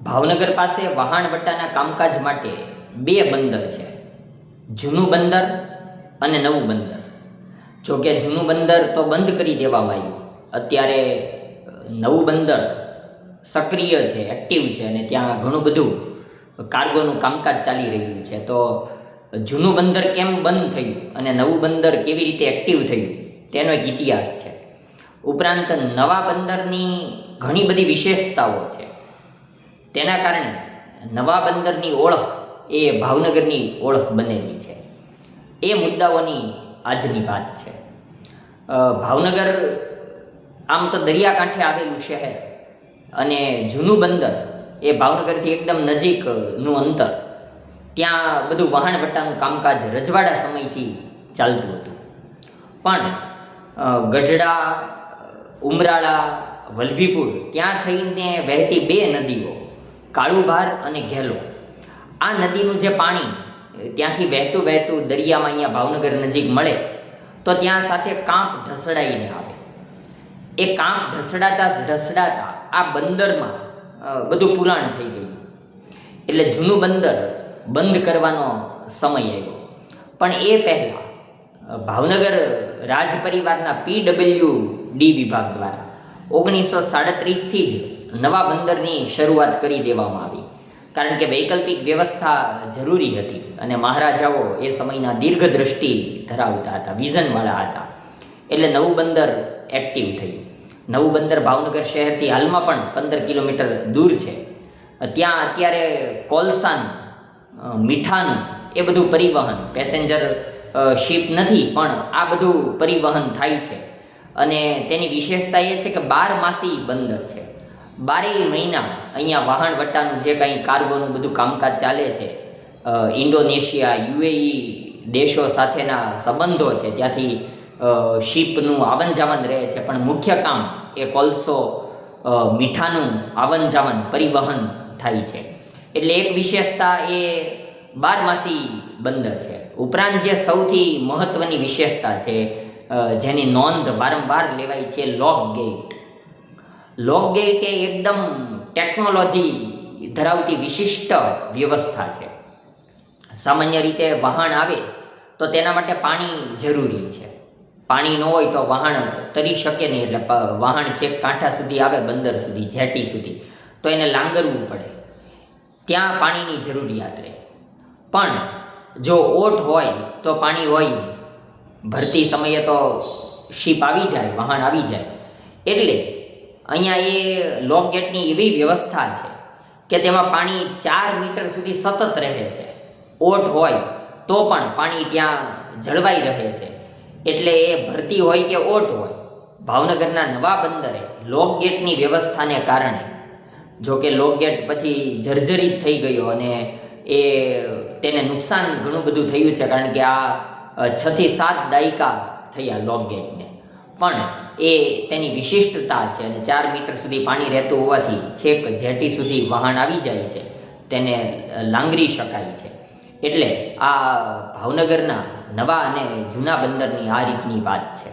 ભાવનગર પાસે વહાણવટાના કામકાજ માટે બે બંદર છે. જૂનું બંદર અને નવું બંદર. જો કે જૂનું બંદર તો બંધ કરી દેવામાં આવ્યું. અત્યારે નવું બંદર સક્રિય છે એક્ટિવ છે અને ત્યાં ઘણું બધું કાર્ગોનું કામકાજ ચાલી રહ્યું છે. તો જૂનું બંદર કેમ બંધ થયું અને નવું બંદર કેવી રીતે એક્ટિવ થયું, તેનો એક ઇતિહાસ છે. ઉપરાંત નવા બંદરની ઘણી બધી વિશેષતાઓ છે. તેના કારણે નવા બંદરની ઓળખ એ ભાવનગરની ઓળખ બનેલી છે. એ મુદ્દાઓની આજની વાત છે. ભાવનગર આમ તો દરિયાકાંઠે આવેલું શહેર અને જૂનું બંદર એ ભાવનગરથી એકદમ નજીકનું અંતર. ત્યાં બધું વહાણવટાનું કામકાજ રજવાડા સમયથી ચાલતું હતું. પણ ગઢડા, ઉમરાળા, વલભીપુર ત્યાં થઈને વહેતી બે નદીઓ કાળુભાર અને ઘેલો. આ નદીનું જે પાણી ત્યાંથી વહેતું વહેતું દરિયામાં અહીંયા ભાવનગર નજીક મળે, તો ત્યાં સાથે કાંપ ઢસડાઈને આવે. એ કાંપ ઢસડાતા જ ઢસડાતા આ બંદરમાં બધું પુરાણ થઈ ગયું. એટલે જૂનું બંદર બંધ કરવાનો સમય આવ્યો. પણ એ પહેલાં ભાવનગર રાજ પરિવારના પીડબલ્યુ ડી વિભાગ દ્વારા ઓગણીસો સાડત્રીસથી જ નવા બંદરની શરૂઆત કરી દેવામાં આવી. કારણ કે વૈકલ્પિક વ્યવસ્થા જરૂરી હતી અને મહારાજાઓ એ સમયના દીર્ઘદ્રષ્ટિ ધરાવતા હતા, વિઝનવાળા હતા. એટલે નવું બંદર એક્ટિવ થયું. નવું બંદર ભાવનગર શહેરથી હાલમાં પણ પંદર કિલોમીટર દૂર છે. ત્યાં અત્યારે કોલસાન મીઠાનું એ બધું પરિવહન, પેસેન્જર શિપ નથી, પણ આ બધું પરિવહન થાય છે. અને તેની વિશેષતા એ છે કે બાર માસી બંદર છે. બારેય મહિના અહીંયા વહાણવટ્ટાનું જે કાંઈ કાર્ગોનું બધું કામકાજ ચાલે છે ઇન્ડોનેશિયા, યુએઈ દેશો સાથેના સંબંધો છે, ત્યાંથી શિપનું આવન જાવન રહે છે, પણ મુખ્ય કામ એ કોલસો મીઠાનું આવન જાવન પરિવહન થાય છે. એટલે એક વિશેષતા એ બારમાસી બંદર છે. ઉપરાંત જે સૌથી મહત્ત્વની વિશેષતા છે જેની નોંધ વારંવાર લેવાય છે લોક ગેટ લોક ગેટ એ એકદમ ટેકનોલોજી ધરાવતી વિશિષ્ટ વ્યવસ્થા છે. સામાન્ય રીતે વહાણ આવે તો તેના માટે પાણી જરૂરી છે. પાણી ન હોય તો વહાણ તરી શકે નહીં એટલે વહાણ છેક કાંઠા સુધી આવે, બંદર સુધી, જેટી સુધી. તો એને લાંગરવું પડે. ત્યાં પાણીની જરૂરિયાત રહે. પણ જો ઓટ હોય તો પાણી હોય ભરતી સમયે તો શીપ આવી જાય વહાણ આવી જાય. એટલે અહીંયા એ લોક ગેટની એવી વ્યવસ્થા છે કે તેમાં પાણી ચાર મીટર સુધી સતત રહે છે. ઓટ હોય તો પણ પાણી ત્યાં જળવાઈ રહે છે. એટલે એ ભરતી હોય કે ઓટ હોય, ભાવનગરના નવા બંદરે લોક ગેટની વ્યવસ્થાને કારણે, જો કે લોક ગેટ પછી જર્જરિત થઈ ગયો અને એ તેને નુકસાન ઘણું બધું થયું છે, કારણ કે આ છથી સાત દાયકા થયા લોક ગેટને. પણ એ તેની વિશિષ્ટતા છે અને ચાર મીટર સુધી પાણી રહેતું હોવાથી છેક જેટી સુધી વહાણ આવી જાય છે, તેને લાંગરી શકાય છે. એટલે આ ભાવનગરના નવા અને જૂના બંદરની આ રીતની વાત છે.